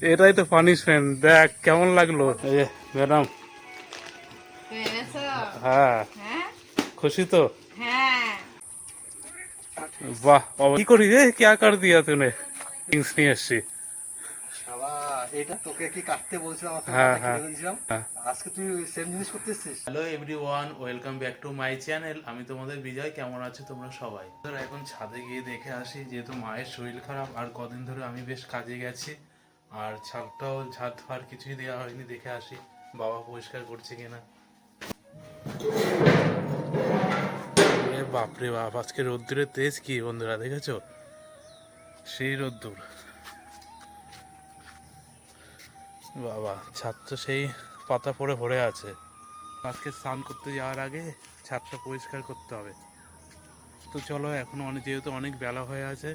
এটাই তো পানিশমেন্ট দেখ কেমন লাগল? ম্যাডাম। হ্যাঁ।, হ্যাঁ। খুশি তো? হ্যাঁ। বাহ কি করি রে? কে আকার দিয়া তুনে? নিয়ে এসছি। এটা তোকে কি কাটতে বলছিলাম হ্যাঁ, হ্যাঁ। হ্যাঁ। আজকে তুই সেম জিনিস করতে এসেছিস? Hello everyone welcome back to my channel আমি তোমাদের বিজয় কেমন আছো তোমরা সবাই? ধরো এখন ছাদে গিয়ে দেখে আসি যেহেতু মায়ের শরীর খারাপ আর কদিন ধরে আমি বেশ কাজে গেছি আর ছাদটাও ছাদ ফার কিছুই দেওয়া হয়নি দেখে আসি বাবা পরিষ্কার করছে কিনা। বাপরে বাপ আজকে রোদ্দুরের তেজ কি বন্ধুরা দেখেছ? সেই রোদ্দুর। বাবা ছাদ তো সেই পাতা পড়ে ভরে আছে। আজকে স্নান করতে যাওয়ার আগে ছাদটা পরিষ্কার করতে হবে। তো চলো, এখন অনেক, যেহেতু অনেক বেলা হয়ে আছে,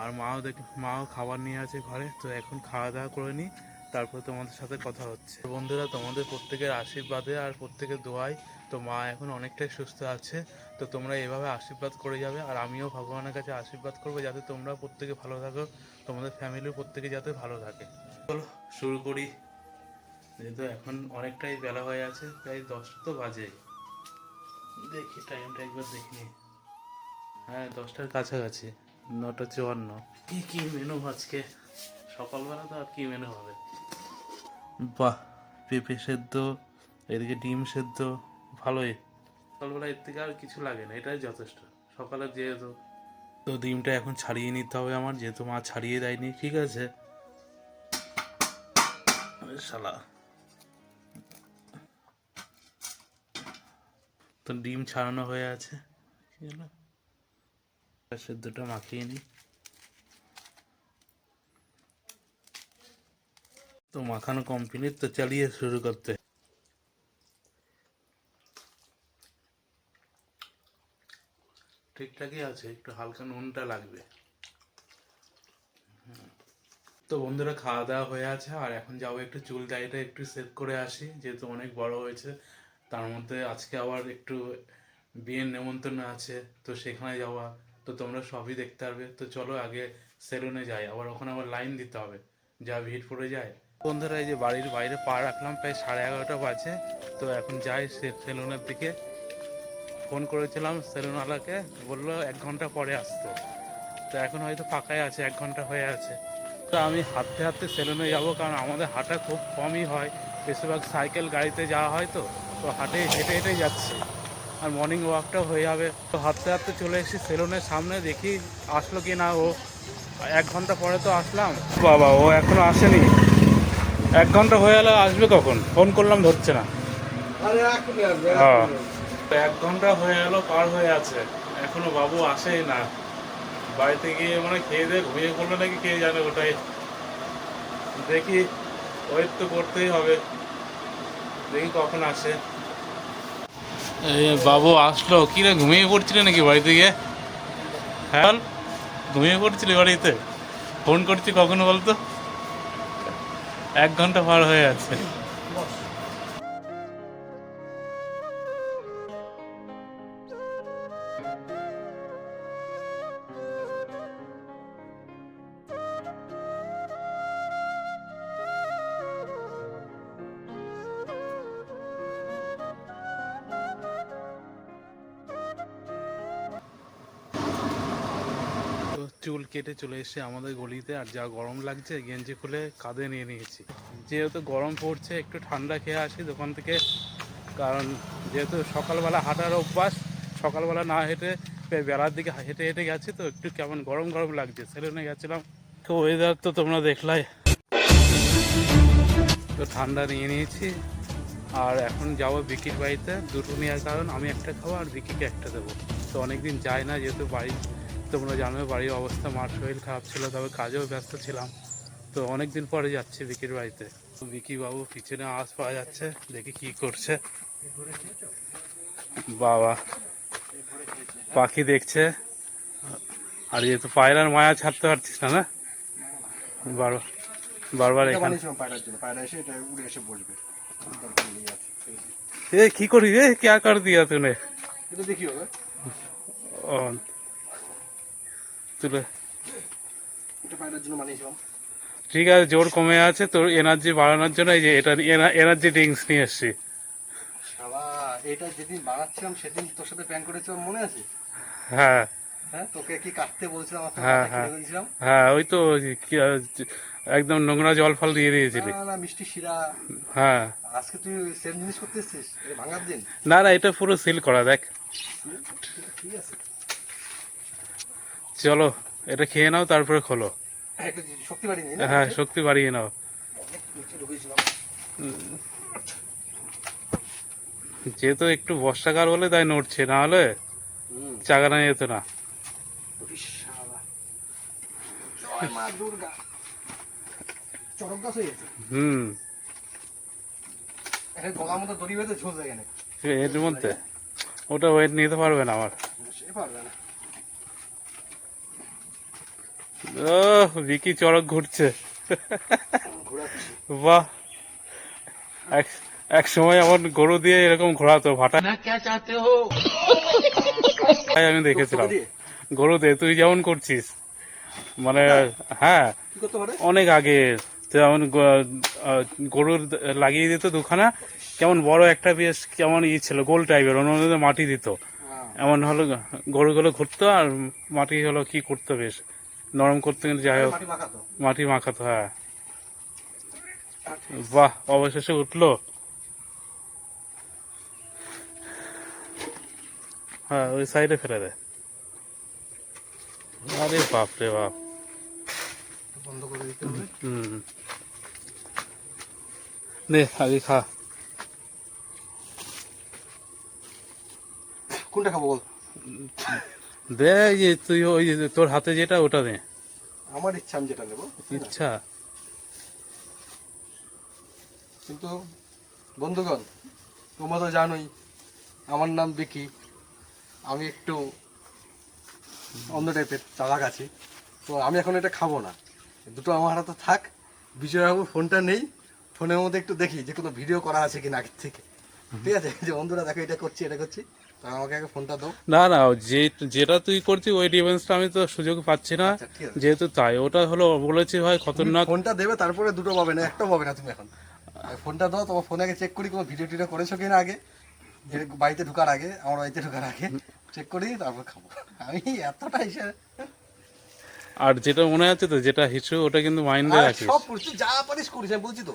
আর মাও দেখ, মাও খাবার নিয়ে আছে ঘরে, তো এখন খাওয়া দাওয়া করে নিই, তারপর তোমাদের সাথে কথা হচ্ছে। বন্ধুরা, তোমাদের প্রত্যেকের আশীর্বাদে আর প্রত্যেকের দোয়ায়, তো মা এখন অনেকটাই সুস্থ আছে, তো তোমরা এভাবে আশীর্বাদ করে যাবে, আর আমিও ভগবানের কাছে আশীর্বাদ করব, যাতে তোমরা প্রত্যেকে ভালো থাকো, তোমাদের ফ্যামিলির প্রত্যেকে যাতে ভালো থাকে। চলো, শুরু করি। যেহেতু এখন অনেকটাই বেলা হয়ে আছে, প্রায় দশটা তো বাজে দেখি টাইমটা একবার দেখি। হ্যাঁ দশটার কাছাকাছি, নটা চুয়ান্ন। কি কি মেনু আজকে? সকালবেলা তো আর কি মেনু হবে? বাহ, পেঁপে সেদ্ধ, এদিকে ডিম সেদ্ধ, ভালোই। সকালবেলা এর থেকে আর কিছু লাগে না, এটাই যথেষ্ট। সকালে যেহেতু, তো ডিমটা এখন ছাড়িয়ে নিতে হবে আমার, যেহেতু মা ছাড়িয়ে দেয়নি, ঠিক আছে। শালা। তো ডিম ছাড়ানো হয়ে আছে। সেদ্ধটা মাখিয়ে তো মাখানো কমপ্লিট তো চালিয়ে শুরু করতে। ঠিকঠাকই আছে, একটু হালকা নুনটা লাগবে। তো বন্ধুরা খাওয়া দাওয়া হয়ে আছে, আর এখন যাব একটু চুল দাড়িটা একটু সেভ করে আসি, যেহেতু অনেক বড় হয়েছে। তার মধ্যে আজকে আবার একটু বিয়ের নেমন্তন্ন আছে, তো সেখানে যাওয়া তো তোমরা সবই দেখতে পারবে। তো চলো আগে সেলুনে যাই, আবার ওখানে আবার লাইন দিতে হবে, যা ভিড় পড়ে যায়। বন্ধুরা, এই যে বাড়ির বাইরে পা রাখলাম, প্রায় সাড়ে এগারোটা বাজে। তো এখন যাই সে সেলুনের দিকে। ফোন করেছিলাম সেলুনওয়ালাকে, বলল এক ঘণ্টা পরে আসতে। তো এখন হয়তো ফাঁকাই আছে, এক ঘণ্টা হয়ে আছে। তো আমি হাঁটতে হাঁটতে সেলুনে যাব কারণ আমাদের হাঁটা খুব কমই হয়। বেশিরভাগ সাইকেল গাড়িতে যাওয়া হয় তো তো হাঁটে হেঁটে হেঁটে যাচ্ছি। আর মর্নিং ওয়াকটাও হয়ে যাবে। তো হাঁটতে হাঁটতে চলে এসেছি সেলুনের সামনে দেখি আসলো কি না ও। এক ঘণ্টা পরে তো আসলাম। বাবা ও এখনও আসেনি। এক ঘণ্টা হয়ে গেলে আসবে কখন? ফোন করলাম ধরছে না। হ্যাঁ। এক ঘণ্টা হয়ে গেল পার হয়ে আছে। এখনও বাবু আসেই না। বাড়িতে গিয়ে মানে খেয়ে দিয়ে ঘুমিয়ে পড়ল নাকি কে জানে ওটাই। দেখি ওয়েট তো করতেই হবে। দেখি কখন আসে। বাবু আসলো। কি রে, ঘুমিয়ে পড়ছিলে নাকি বাড়িতে গিয়ে? হ্যাঁ ঘুমিয়ে পড়ছিলি বাড়িতে? ফোন করছি কখন বলতো? এক ঘণ্টা পার হয়ে আছে কেটে চলে এসে আমাদের গলিতে, আর যা গরম লাগছে, গেঞ্জি খুলে কাঁধে নিয়ে নিয়েছি। যেহেতু গরম পড়ছে, একটু ঠান্ডা খেয়ে আসি দোকান থেকে, কারণ যেহেতু সকালবেলা হাঁটার অভ্যাস, সকালবেলা না হেঁটে বেলার দিকে হেঁটে হেঁটে গেছি, তো একটু কেমন গরম গরম লাগছে। সেলুনে গেছিলাম, তো ওয়েদার তো তোমরা দেখলাই। তো ঠান্ডা নিয়ে নিয়েছি, আর এখন যাব বিকির বাড়িতে, দুটো নেওয়ার কারণ, আমি একটা খাব আর বিকিকে একটা দেবো। তো অনেকদিন যায় না, যেহেতু বাড়ি তোমরা জানো বাড়ির অবস্থা মার শরীর খারাপ ছিল তবে কাজেও ব্যস্ত ছিলাম। তো অনেক দিন পরে যাচ্ছি বিকির বাড়িতে। বিকি বাবু পিছনে আওয়াজ পাওয়া যাচ্ছে দেখি কি করছে। বাবা পাখি দেখছে। আর ইয়ে তো পায়রার মায়া ছাড়তে পারছিস না না? বারবার বারবার এখানে। এ কি করি রে কে কর দিয়া তুনে ও তুলে। ঠিক আছে জোর কমে আছে তোর এনার্জি বাড়ানোর জন্য এই যে এটা এনার্জি ড্রিঙ্কস নিয়ে এসছি। এটা যেদিন বানাচ্ছিলাম সেদিন তোর সাথে প্ল্যান করেছিলাম মনে আছে? হ্যাঁ। হ্যাঁ তোকে কি কাটতে বলছিলাম হ্যাঁ, হ্যাঁ। ওই তো একদম নোংরা জল ফল দিয়ে দিয়েছিলি। না না মিষ্টি শিরা। হ্যাঁ। আজকে তুই সেম জিনিস করতে এটা ভাঙার দিন? না না এটা পুরো সিল করা দেখ। ঠিক আছে। চলো এটা খেয়ে নাও তারপরে খোলো। হ্যাঁ, শক্তি বাড়িয়ে হ্যাঁ শক্তি বাড়িয়ে নাও। যেহেতু একটু বর্ষাকাল বলে তাই নড়ছে না হলে চাগানো যেত না। হুম। এর মধ্যে? ওটা ওয়েট নিতে পারবে না আমার। পারবে না। ও বিকি চড়ক ঘুরছে। বাহ। এক সময় আমার গরু দিয়ে এরকম ঘোরাতো ভাটা। তাই আমি দেখেছিলাম। গরু দিয়ে? তুই যেমন করছিস। মানে হ্যাঁ। কি করতে পারে? অনেক আগে যেমন গরুর লাগিয়ে দিত দুখানা। কেমন বড় একটা বেশ কেমন ই ছিল গোল টাইপের মধ্যে মাটি দিত। হ্যাঁ। এমন হলো গরুগুলো ঘুরতো আর মাটি হলো কি করতো বেশ। নরম করতে গেলে যাই হোক। মাটি মাখাতো? হ্যাঁ। বাহ অবশেষে উঠল। হ্যাঁ ওই সাইডে ফেলে দে। আরে বাপ রে বাপ। বন্ধ করে দিতে হবে। হুম। নে আগে খা। কোনটা খাব বল? দে যে তুই ওই তোর হাতে যেটা ওটা দে। আমার ইচ্ছা আমি যেটা নেব। ইচ্ছা? কিন্তু বন্ধুগণ তোমরা তো জানোই আমার নাম বিকি। আমি একটু অন্য টাইপের চালাক আছি তো আমি এখন এটা খাব না। দুটো আমার হাতে থাক। বিজয়বাবু ফোনটা নেই। ফোনের মধ্যে একটু দেখি যে কোনো ভিডিও করা আছে কিনা আগের থেকে। ঠিক আছে? যে বন্ধুরা দেখো এটা করছি এটা করছি। আমাকে আগে ফোনটা দাও। না না যে যেটা তুই করছিস ওই ডিফেন্সটা আমি তো সুযোগ পাচ্ছি না। আচ্ছা যেহেতু তাই ওটা হলো বলেছি ভাই খতরনাক। ফোনটা দেবে তারপরে দুটো পাবে না একটা পাবে না তুমি এখন। ফোনটা দাও তোমার ফোনে আগে চেক করি কোনো ভিডিও টিডিও করেছ কিনা আগে? বাড়িতে ঢোকার আগে আমার বাড়িতে ঢোকার আগে চেক করি তারপর খাব। আমি এতটা হিসেবে আর যেটা মনে আছে তো যেটা হিসু ওটা কিন্তু মাইন্ডে রাখিস। সব করিস তুই যা পারিস করিস আমি বলছি তো।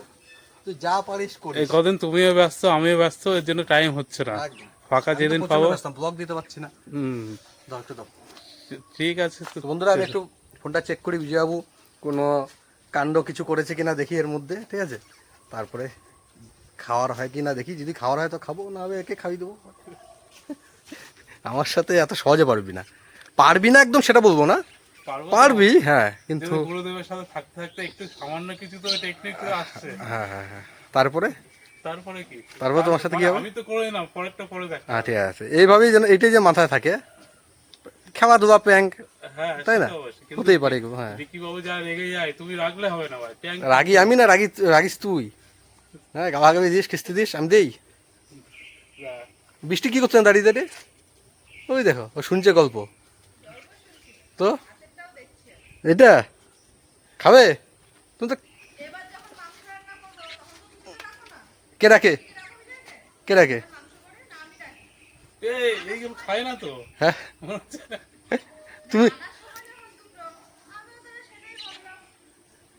তুই যা পারিস এই কদিন তুমিও ব্যস্ত আমিও ব্যস্ত এর জন্য টাইম হচ্ছে না। ফাঁকা যেদিন পাবো। ব্লগ দিতে পারছি না। হুম। দাও একটু দাও। ঠিক আছে তো বন্ধুরা আমি একটু ফোনটা চেক করি বিজয়বাবু কোনো কাণ্ড কিছু করেছে কিনা দেখি এর মধ্যে ঠিক আছে? তারপরে খাওয়ার হয় কিনা দেখি যদি খাওয়ার হয় তো খাব না হবে একে খাইয়ে দেবো। আমার সাথে এত সহজে পারবি না। পারবি না একদম সেটা বলব না। পারবি হ্যাঁ কিন্তু গুরুদেবের সাথে থাকতে থাকতে একটু সামান্য কিছু তো টেকনিক আসছে। হ্যাঁ হ্যাঁ হ্যাঁ। তারপরে? তারপরে কি? তারপরে তোমার সাথে কি হবে? আমি তো করে না পরেরটা পরে দেখ। হ্যাঁ আছে। এইভাবেই যেন এটাই যে মাথায় থাকে খেলা ধুলা প্যাঙ্ক হ্যাঁ তাই না? হতেই পারে হ্যাঁ। বাবু যা রেগে যায় তুমি রাখলে হবে না ভাই। রাগি আমি না রাগি রাগিস তুই। হ্যাঁ গালাগালি দিস কিস্তি দিস আমি দেই। বৃষ্টি কি করছেন দাঁড়িয়ে দাঁড়িয়ে? ওই দেখো ও শুনছে গল্প। তো? এটা? খাবে? তুমি তো কে? রাখে কে? রাখে না হ্যাঁ? তুমি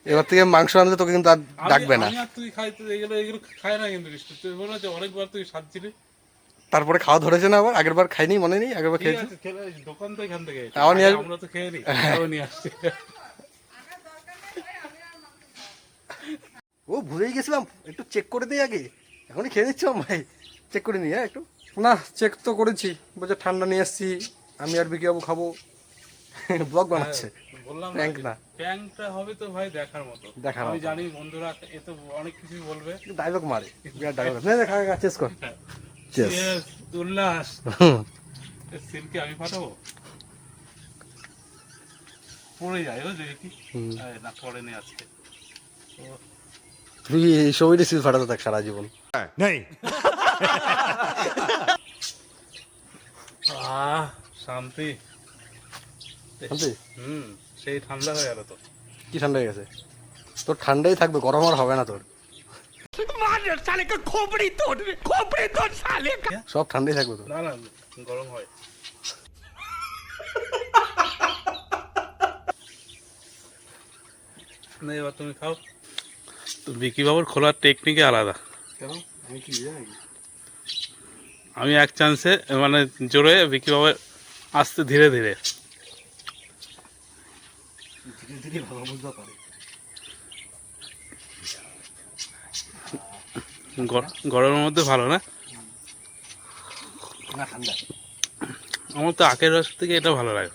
এবার থেকে মাংস আনলে তোকে কিন্তু আর ডাকবে না। তুই খাই তো এগুলো এগুলো খায় না কিন্তু তুই মনে হচ্ছে অনেকবার তুই সাজছিলি। তারপরে খাওয়া ধরেছে না আবার? আগের বার খাইনি মনে নেই? আগের বার খেয়েছি? দোকান তো এখান থেকে। আবার নিয়ে আমরা তো খেয়ে নিই নিয়ে আসছি। ও ভুলেই গেছিলাম। একটু চেক করে দিই আগে। এখনই খেয়ে নিচ্ছিলাম ভাই চেক করে নিই হ্যাঁ একটু। না চেক তো করেছি। বলছে ঠান্ডা নিয়ে এসছি আমি আর বিকি বাবু খাব। ব্লগ বানাচ্ছে। বললাম Prank না। প্যাংটা হবে তো ভাই দেখার মতো। দেখার আমি জানি বন্ধুরা এ তো অনেক কিছুই বলবে। ডায়লগ মারে বিরাট ডায়লগ না না খা খা চেস কর চেস উল্লাস। সিলকে আমি পাঠাবো? পড়ে যায় হুম। এই না পড়েনি আজকে। তো তুই এই ছবিটা সিল ফাটাতে থাক সারা জীবন? আহ শান্তি। শান্তি? হুম সেই ঠান্ডা হয়ে গেল তো। কি ঠান্ডা হয়ে গেছে? তোর ঠান্ডাই থাকবে গরম আর হবে না তোর। সব ঠান্ডাই থাকবে তোর। না না গরম হয়। না এবার তুমি খাও। বিকি বাবুর খোলার টেকনিকে আলাদা। আমি এক চান্সে মানে জোরে বিকি বাবু আসতে ধীরে ধীরে। গরমের মধ্যে ভালো না? ঠান্ডা। আমার তো আখের রস থেকে এটা ভালো লাগে।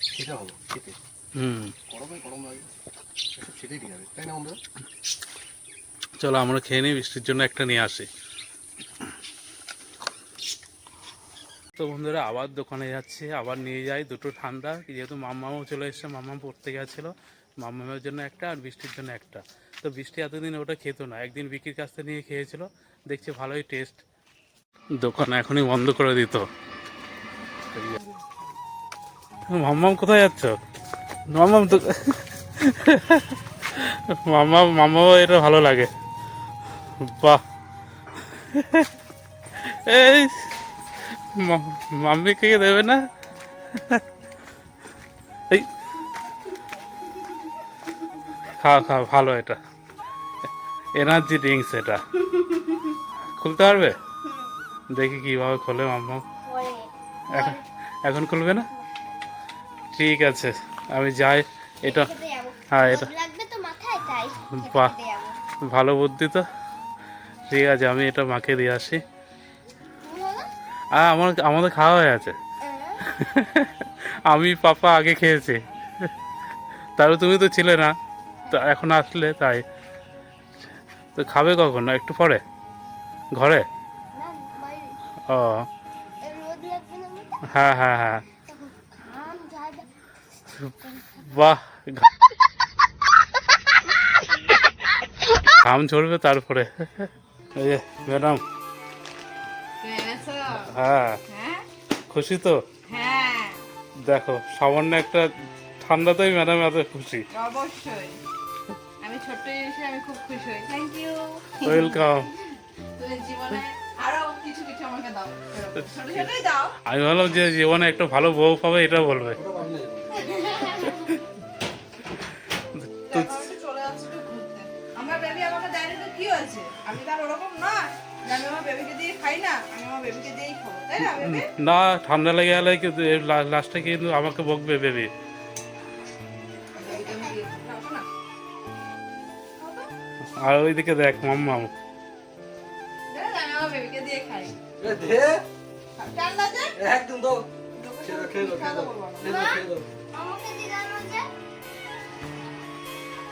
সেটা ভালো খেতে। হুম। গরমে গরম লাগে। সেটাই ঠিক আছে তাই না বন্ধুরা? চলো আমরা খেয়ে নিই, বৃষ্টির জন্য একটা নিয়ে আসি। তো বন্ধুরা, আবার দোকানে যাচ্ছি, আবার নিয়ে যাই, দুটো ঠান্ডা যেহেতু মাম্মামও চলে এসছে, মাম্মাম পড়তে গেছিল, মাম্মামের জন্য একটা আর বৃষ্টির জন্য একটা। তো বৃষ্টি এতদিন ওটা খেতো না, একদিন বিকির কাছ থেকে নিয়ে খেয়েছিল, দেখছি ভালোই টেস্ট দোকান এখনই বন্ধ করে দিত। মাম্মাম কোথায় যাচ্ছ? মাম্মাম তো মাম্মা মাম্মাও এটা ভালো লাগে। বাহ। এই মাম্মিকে দেবে না? এই। খাও খাও, ভালো এটা। এনার্জি ড্রিঙ্কস এটা। খুলতে পারবে? দেখি কীভাবে খোলে মাম্মা। এখন খুলবে না? ঠিক আছে, আমি যাই। এটা হ্যাঁ এটা। বাহ, ভালো বুদ্ধি তো। ঠিক আছে, আমি এটা মাকে দিয়ে আসি। আর আমার, আমাদের খাওয়া হয়ে আছে। আমি পাপা আগে খেয়েছি। তারপর তুমি তো ছিলে না, তা এখন আসলে তাই। তো খাবে কখন? একটু পরে? ঘরে? ও? হ্যাঁ হ্যাঁ হ্যাঁ। বাহ ঘাম ঝরবে তারপরে। এই যে ম্যাডাম। হ্যাঁ খুশি তো? দেখো সামান্য একটা ঠান্ডাতেই ম্যাডাম এত খুশি। অবশ্যই। আমি ছোট্ট জিনিসে আমি খুব খুশি হই থ্যাংক ইউ। ওয়েলকাম তুমি জীবনে আরও কিছু কিছু আমাকে দাও। ছোট ছোটই দাও। আমি ভাবলাম যে জীবনে একটা ভালো বউ পাবে এটা বলবে। বেবিকে দিয়ে খাই না আমি আমার বেবিকে দিয়েই খাব তাই না বেবি? না ঠান্ডা লেগে গেলে কিন্তু লাস্টে কিন্তু আমাকে বকবে বেবি। আর ওইদিকে দেখ মাম্মা। একদম দাও।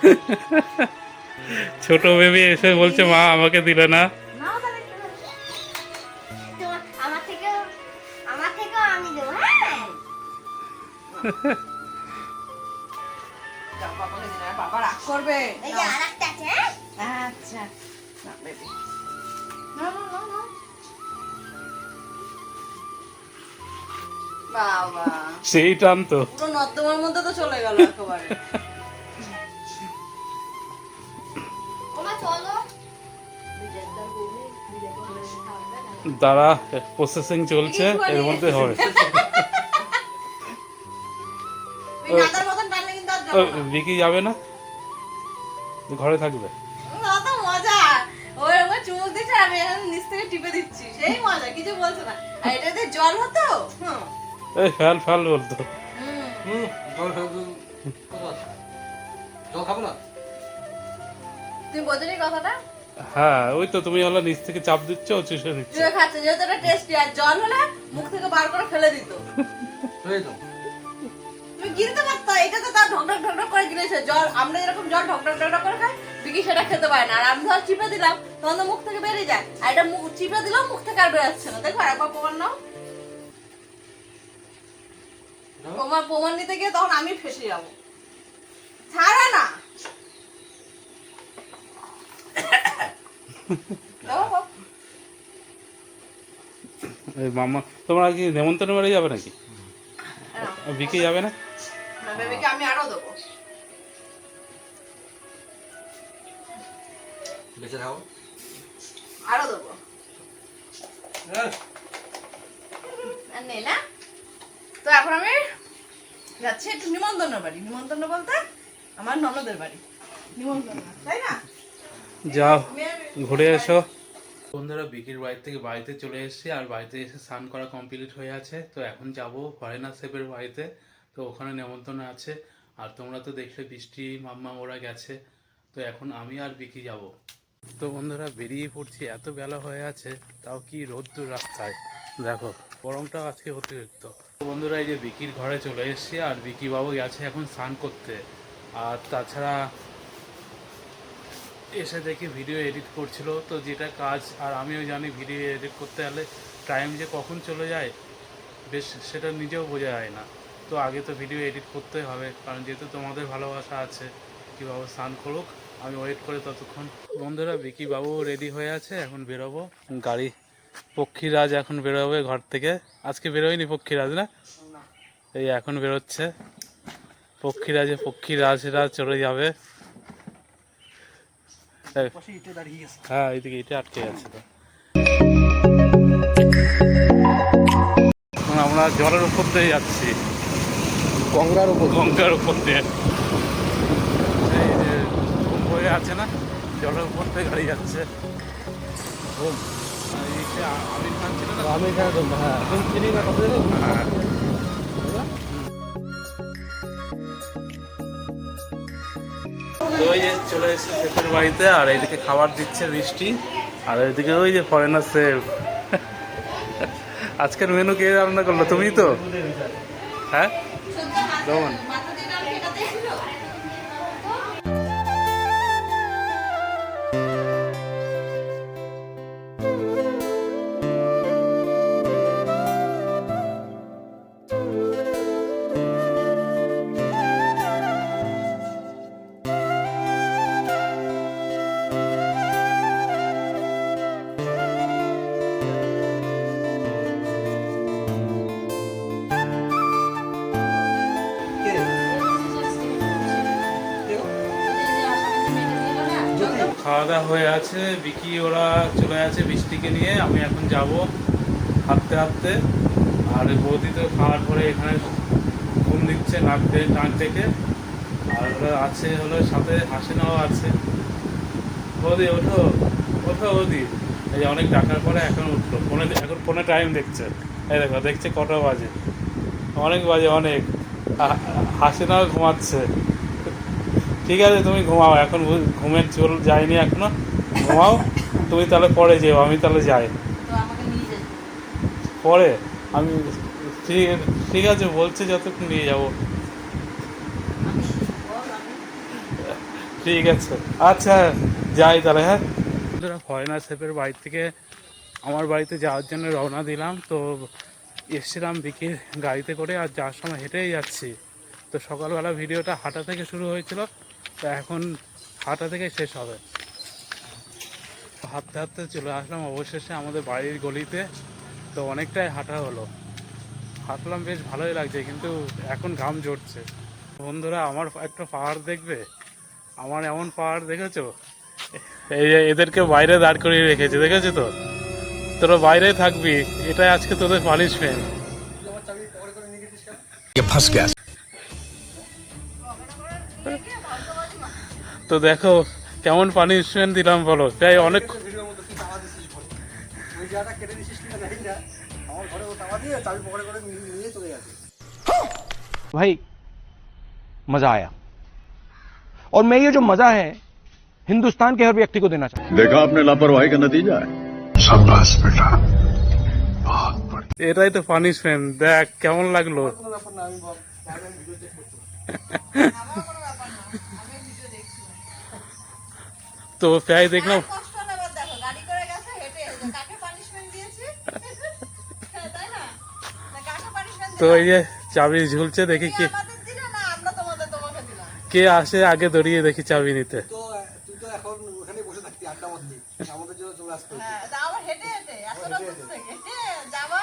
ছোট বেবি এসে বলছে মা আমাকে দিলে না। সেই টান তো নর্দমার মধ্যে তো চলে গেল ওমা প্রসেসিং চলছে এর মধ্যে হবে। বিকি যাবে না। ঘরে থাকবে। মজা। চুমুক দিচ্ছে আমি নিচ থেকে টিপে দিচ্ছি। সেই মজা কিছু বলছে না। আর এটাতে জল হতো? এই বলতো। হুম। জল খাব না? তুমি বোঝনি কথাটা? হ্যাঁ ওই তো তুমি হলো নিচ থেকে চাপ দিচ্ছ ও চুষে নিচ্ছে। খাচ্ছে যেহেতু এটা টেস্টি আর জল হলে মুখ থেকে বার করে ফেলে দিত। গিলতে পারতো এটা তো তার ঢকঢক ঢকঢক করে গিলেছে জল আমরা যেরকম জল ঢকঢক ঢকঢক করে খাই বিকি সেটা খেতে পারে না। আর আমি ধর চিপে দিলাম তখন তো মুখ থেকে বেরিয়ে যায়। আর এটা মুখ চিপে দিলাম মুখ থেকে আর বেরোচ্ছে না। দেখো একবার প্রমাণ নাও। প্রমাণ প্রমাণ নিতে গিয়ে তখন আমি ফেসে যাব। ছাড়া না। মামা তোমরা কি নেমন্তন্ন বাড়ি যাবে নাকি? নাও। বিকি যাবে না? না, বেবিকে আমি আরও দেবো। বেঁচে থাকো আরও দেবো। হ্যাঁ। নেই না? তো এখন আমি যাচ্ছি একটু নিমন্ত্রণ বাড়ি। নিমন্ত্রণ বলতে আমার ননদের বাড়ি। নিমন্ত্রণ তাই না? যাও ঘুরে এসো। বন্ধুরা বিকির বাড়ি থেকে বাড়িতে চলে এসেছি আর বাড়িতে এসে স্নান করা কমপ্লিট হয়ে আছে। তো এখন যাব ফরেনার শেফের বাড়িতে। তো ওখানে নেমন্তন্ন আছে। আর তোমরা তো দেখলে বৃষ্টি মাম্মা ওরা গেছে। তো এখন আমি আর বিকি যাব। তো বন্ধুরা, বেরিয়ে পড়ছি, এত বেলা হয়ে আছে, তাও কি রোদ্দুর রাস্তায়। দেখো, গরমটাও আজকে অতিরিক্ত। বন্ধুরা, এই যে বিকির ঘরে চলে এসেছি, আর বিকি বাবু গেছে এখন স্নান করতে। আর তাছাড়া এসে দেখি ভিডিও এডিট করছিল। তো যেটা কাজ, আর আমিও জানি ভিডিও এডিট করতে গেলে টাইম যে কখন চলে যায়, বেশ সেটা নিজেও বোঝা যায় না। তো আগে তো ভিডিও এডিট করতে হবে কারণ যেহেতু তোমাদের ভালোবাসা আছে কীভাবে স্নান করুক আমি ওয়েট করে ততক্ষণ। বন্ধুরা বিকি বাবু রেডি হয়ে আছে এখন বেরোবো। গাড়ি পক্ষীরাজ এখন বেরোবে ঘর থেকে। আজকে বেরোয়নি পক্ষীরাজ না? এই এখন বেরোচ্ছে। পক্ষীরাজে পক্ষীরাজরা চলে যাবে। হ্যাঁ এইদিকে এটা আটকে গেছে তো। আমরা জলের উপর দিয়ে যাচ্ছি। গঙ্গার উপর গঙ্গার উপর দিয়ে। এই যে হয়ে আছে না জলের উপর দিয়ে গাড়ি যাচ্ছে। আমির খান ছিল না? হ্যাঁ। চিনি না কত হ্যাঁ। ওই যে চলে এসেছে শেফের বাড়িতে আর এইদিকে খাবার দিচ্ছে বৃষ্টি আর ওইদিকে ওই যে ফরেনার সেফ আজকের মেনু কে রান্না করল? তুমি তো? হ্যাঁ? দমন দাওয়া হয়ে আছে, বিকি ওরা চলে আছে বৃষ্টিকে নিয়ে, আমি এখন যাব হাঁটতে হাঁটতে। আর বৌদি তো খাওয়ার পরে এখানে ঘুম দিচ্ছে নাক দিয়ে, নাক ডেকে। আর ওরা আছে হলো সাথে হাসিনাও আছে। বৌদি, ওঠো ওঠো বৌদি। এই যে অনেক ডাকার পরে এখন উঠল। ফোনে এখন ফোনে টাইম দেখছে। এই দেখো, দেখছে কটা বাজে। অনেক বাজে, অনেক। হাসিনাও ঘুমাচ্ছে। ঠিক আছে তুমি ঘুমাও। এখন ঘুমের চল যায়নি এখনও। ঘুমাও তুমি তাহলে পরে যেও আমি তাহলে যাই। পরে? আমি ঠিক আছে বলছে যতক্ষণ নিয়ে যাব। ঠিক আছে। আচ্ছা যাই তাহলে হ্যাঁ। বন্ধুরা ফরেনার শেফের বাড়ি থেকে আমার বাড়িতে যাওয়ার জন্য রওনা দিলাম। তো এসছিলাম বিকির গাড়িতে করে আর যাওয়ার সময় হেঁটেই যাচ্ছি। তো সকালবেলা ভিডিওটা হাঁটা থেকে শুরু হয়েছিল। তা এখন হাঁটা থেকে শেষ হবে। হাঁটতে হাঁটতে চলে আসলাম অবশেষে আমাদের বাড়ির গলিতে। তো অনেকটাই হাঁটা হলো। হাঁটলাম বেশ ভালোই লাগছে, কিন্তু এখন ঘাম জড়ছে বন্ধুরা, আমার একটা পাহাড় দেখবে? আমার এমন পাহাড় দেখেছ? এই এদেরকে বাইরে দাঁড় করিয়ে রেখেছে, দেখেছ তো? তোরা বাইরে থাকবি, এটাই আজকে তোদের পানিশমেন্ট ফার্স্ট তো দেখো কেমন পানিশমেন্ট দিলাম বলো প্রায় অনেক ভিডিওর মধ্যে তুই তালা দিছিস ঘরে ওই জায়গাটা কেটে দিছিস কিনা জানি না আমার ঘরে ও তালা দিয়ে চাবি পকেটে করে নিয়ে নিয়ে চলে গেছে भाई मजा आया और मैं ये जो मजा है हिंदुस्तान के हर व्यक्ति को देना चाहता हूं देखा आपने लापरवाही का नतीजा है এটাই তো পানিশমেন্ট দেখ কেমন লাগলো না, প্রায় দেখলাম তো এই যে চাবি ঝুলছে দেখি কে আমাদের দিলে না আমরা তোমাদের তোমাকে দিলাম। কে আসে আগে দড়িয়ে দেখি চাবি নিতে। চাবিটা নিতে কে আসে আগে ওখানে বসে থাকতি আড্ডা মারতি আমাদের জন্য চলে আসতে হতো। হ্যাঁ তা আবার হেঁটে হেঁটে এতটা দূর থেকে হ্যাঁ, যাবা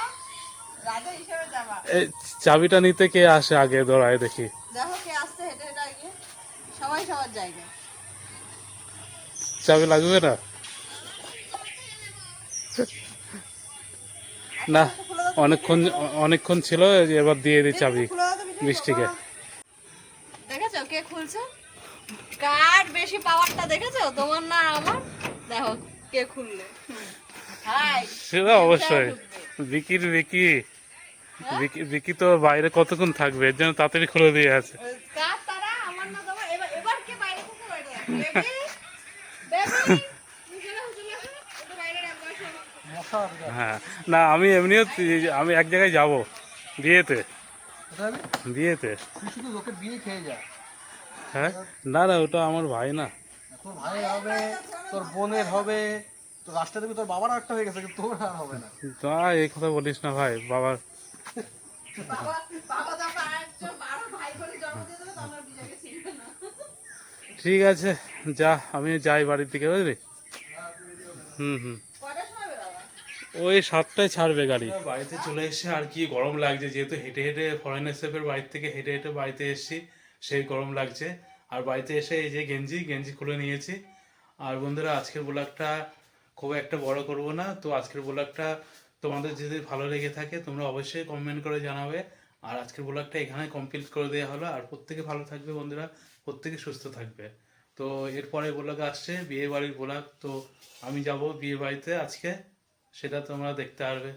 রাজা হিসেবে যাবা এই চাবিটা নিতে কে আসে আগে দৌড়ায় দেখি দেখো কে আসছে হেঁটে হেঁটে আগে সবাই সবার জায়গায় চাবি লাগবে না? না অনেকক্ষণ অনেকক্ষণ ছিল এবার দিয়ে দিই চাবি বৃষ্টিকে দেখেছ কে খুলছে? কার বেশি পাওয়ারটা দেখেছ? তোমার না আমার? দেখো কে খুললে। সেটা অবশ্যই। বিকির বিকি বিকি বিকি তো বাইরে কতক্ষণ থাকবে? এর জন্য তাড়াতাড়ি খুলে দিয়ে আছে। তারা আমার না এবার এবার কে বাইরে থেকে হ্যাঁ। না আমি এমনিও আমি এক জায়গায় যাব বিয়েতে। বিয়েতে। হ্যাঁ? না না ওটা আমার ভাই না। তোর ভাই হবে তোর বোনের হবে তোর রাস্তা থেকে তোর বাবার একটা হয়ে গেছে কিন্তু তোর আর হবে না। তা এই কথা বলিস না ভাই বাবার বাবা বাবা যখন আরেকজন বারো ভাই করে জন্ম দিয়ে দেবে তখন আর বিজয়কে চিনবে না। ঠিক আছে। যা, আমি যাই বাড়ির দিকে, বুঝলি? হুম হুম। ওই সাতটায় ছাড়বে গাড়ি। বাড়িতে চলে এসে আর কি গরম লাগছে, যেহেতু হেঁটে হেঁটে ফরেনার সেফের বাড়ি থেকে হেঁটে হেঁটে বাড়িতে এসেছি, সেই গরম লাগছে। আর বাড়িতে এসে এই যে গেঞ্জি গেঞ্জি খুলে নিয়েছি। আর বন্ধুরা, আজকের ব্লগটা খুব একটা বড় করব না। তো আজকের ব্লগটা তোমাদের যদি ভালো লেগে থাকে, তোমরা অবশ্যই কমেন্ট করে জানাবে। আর আজকের ব্লগটা এখানে কমপ্লিট করে দেওয়া হলো। আর প্রত্যেকে ভালো থাকবে বন্ধুরা, প্রত্যেকে সুস্থ থাকবে। তো এরপরে ব্লগ আসছে, বিয়ে বাড়ির ব্লগ তো আমি যাব বিয়ে বাড়িতে আজকে, সেটা তোমরা দেখতে পারবে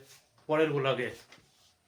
পরের ব্লগে